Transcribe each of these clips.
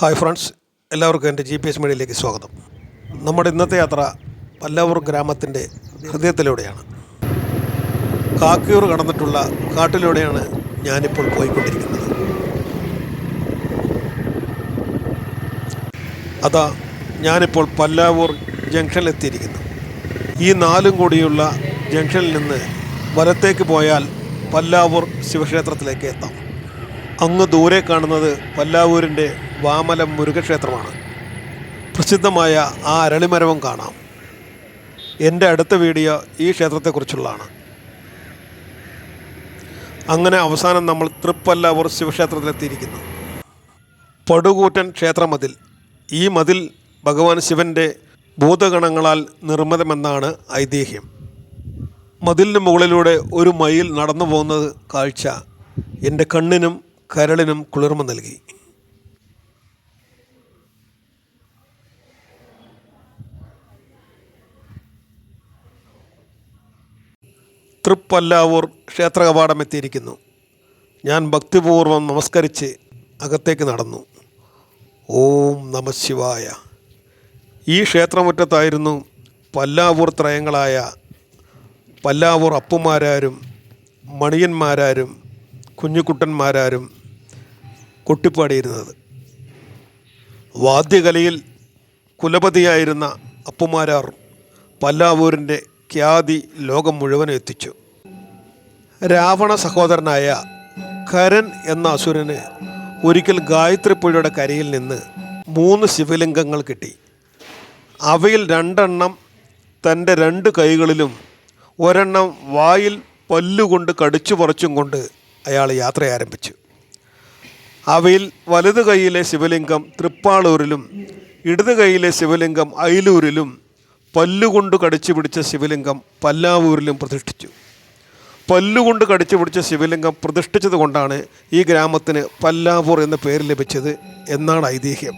Hi friends എല്ലാവർക്കും എന്റെ G P S മീഡിയയിലേക്ക് സ്വാഗതം. നമ്മുടെ ഇന്നത്തെ യാത്ര പല്ലാവൂർ ഗ്രാമത്തിന്റെ ഹൃദയത്തിലൂടെയാണ്. കാക്കിയൂർ കടന്നിട്ടുള്ള കാട്ടിലൂടെയാണ് ഞാനിപ്പോൾ പോയിക്കൊണ്ടിരിക്കുന്നത്. അതാ ഞാനിപ്പോൾ പല്ലാവൂർ ജംഗ്ഷനിലെത്തിയിരിക്കുന്നു ഈ നാലും കൂടിയുള്ള ജംഗ്ഷനിൽ നിന്ന് വലത്തേക്ക് പോയാൽ പല്ലാവൂർ ശിവക്ഷേത്രത്തിലേക്ക് എത്താം. അങ്ങ് ദൂരെ കാണുന്നത് പല്ലാവൂരിന്റെ വാമലം മുരുകക്ഷേത്രമാണ്. പ്രസിദ്ധമായ ആ അരളിമരവും കാണാം. എന്റെ അടുത്ത വീഡിയോ ഈ ക്ഷേത്രത്തെക്കുറിച്ചുള്ളതാണ്. അങ്ങനെ അവസാനം നമ്മൾ തൃപ്പല്ലാവൂർ ശിവക്ഷേത്രത്തിലെത്തിയിരിക്കുന്നു. പടുകൂറ്റൻ ക്ഷേത്രമതിൽ. ഈ മതിൽ ഭഗവാൻ ശിവന്റെ ഭൂതഗണങ്ങളാൽ നിർമ്മിതമെന്നാണ് ഐതിഹ്യം. മതിലിന് മുകളിലൂടെ ഒരു മയിൽ നടന്നു പോകുന്നത് കാഴ്ച എന്റെ കണ്ണിനും കരളിനും കുളിർമ നൽകി. തൃപ്പല്ലാവൂർ ക്ഷേത്ര കവാടം എത്തിയിരിക്കുന്നു ഞാൻ ഭക്തിപൂർവം നമസ്കരിച്ച് അകത്തേക്ക് നടന്നു. ഓം നമശിവായ ഈ ക്ഷേത്രമുറ്റത്തായിരുന്നു പല്ലാവൂർ ത്രയങ്ങളായ പല്ലാവൂർ അപ്പുമാരാരും മണിയന്മാരാരും കുഞ്ഞുകുട്ടന്മാരാരും കൊട്ടിപ്പാടിയിരുന്നത് വാദ്യകലയിൽ കുലപതിയായിരുന്ന അപ്പുമാരാർ പല്ലാവൂരിന്റെ ഖ്യാതി ലോകം മുഴുവനും എത്തിച്ചു. രാവണ സഹോദരനായ കരൻ എന്ന അസുരന് ഒരിക്കൽ ഗായത്രി പുഴയുടെ കരയിൽ നിന്ന് മൂന്ന് ശിവലിംഗങ്ങൾ കിട്ടി. അവയിൽ രണ്ടെണ്ണം തന്റെ രണ്ട് കൈകളിലും ഒരെണ്ണം വായിൽ പല്ലുകൊണ്ട് കടിച്ചു പറിച്ചും കൊണ്ട് അയാൾ യാത്ര ആരംഭിച്ചു. അവയിൽ വലതു കൈയിലെ ശിവലിംഗം തൃപ്പാളൂരിലും ഇടത് കൈയിലെ ശിവലിംഗം അയിലൂരിലും പല്ലുകൊണ്ട് കടിച്ചു പിടിച്ച ശിവലിംഗം പല്ലാവൂരിലും പ്രതിഷ്ഠിച്ചു. പല്ലുകൊണ്ട് കടിച്ചു പിടിച്ച ശിവലിംഗം പ്രതിഷ്ഠിച്ചത് കൊണ്ടാണ് ഈ ഗ്രാമത്തിന് പല്ലാവൂർ എന്ന പേര് ലഭിച്ചത് എന്നാണ് ഐതിഹ്യം.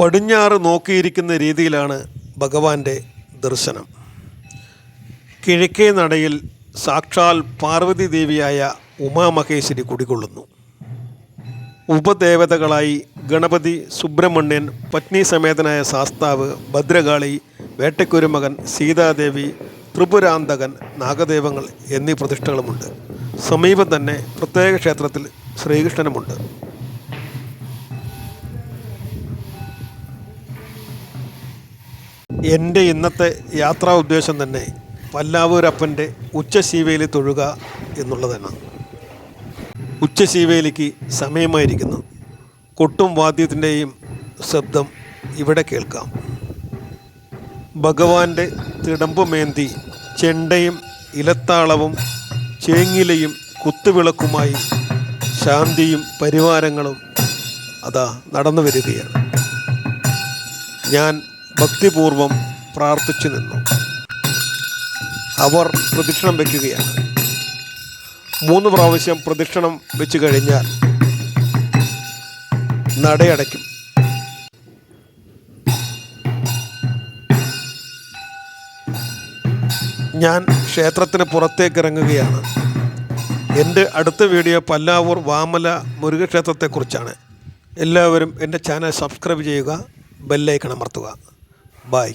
പടിഞ്ഞാറ് നോക്കിയിരിക്കുന്ന രീതിയിലാണ് ഭഗവാന്റെ ദർശനം. കിഴക്കേ നടയിൽ സാക്ഷാൽ പാർവതി ദേവിയായ ഉമാമഹേശ്വരി കുടികൊള്ളുന്നു. ഉപദേവതകളായി ഗണപതി സുബ്രഹ്മണ്യൻ പത്നി സമേതനായ ശാസ്താവ് ഭദ്രകാളി വേട്ടക്കുരുമകൻ സീതാദേവി ത്രിപുരാന്തകൻ നാഗദേവങ്ങൾ എന്നീ പ്രതിഷ്ഠകളുമുണ്ട്. സമീപം തന്നെ പ്രത്യേക ക്ഷേത്രത്തിൽ ശ്രീകൃഷ്ണനുമുണ്ട്. എന്റെ ഇന്നത്തെ യാത്രാ ഉദ്ദേശം തന്നെ പല്ലാവൂരപ്പന്റെ ഉച്ചശീവേലി തൊഴുക എന്നുള്ളതാണ്. ഉച്ചശീവേലിക്ക് സമയമായിരിക്കുന്നു. കൊട്ടും വാദ്യത്തിന്റെയും ശബ്ദം ഇവിടെ കേൾക്കാം. ഭഗവാന്റെ തിടമ്പുമേന്തി ചെണ്ടയും ഇലത്താളവും ചേങ്ങിലയും കുത്തുവിളക്കുമായി ശാന്തിയും പരിവാരങ്ങളും അതാ നടന്നു വരികയാണ്. ഞാൻ ഭക്തിപൂർവം പ്രാർത്ഥിച്ചു നിന്നു. അവർ പ്രദക്ഷിണം വയ്ക്കുകയാണ്. മൂന്ന് പ്രാവശ്യം പ്രദക്ഷിണം വെച്ച് കഴിഞ്ഞാൽ നടയടയ്ക്കും. ഞാൻ ക്ഷേത്രത്തിന് പുറത്തേക്ക് ഇറങ്ങുകയാണ്. എന്റെ അടുത്ത വീഡിയോ പല്ലാവൂർ വാമല മുരുകക്ഷേത്രത്തെക്കുറിച്ചാണ്. എല്ലാവരും എന്റെ ചാനൽ സബ്സ്ക്രൈബ് ചെയ്യുക ബെല്ലൈക്കൺ അമർത്തുക. ബായ്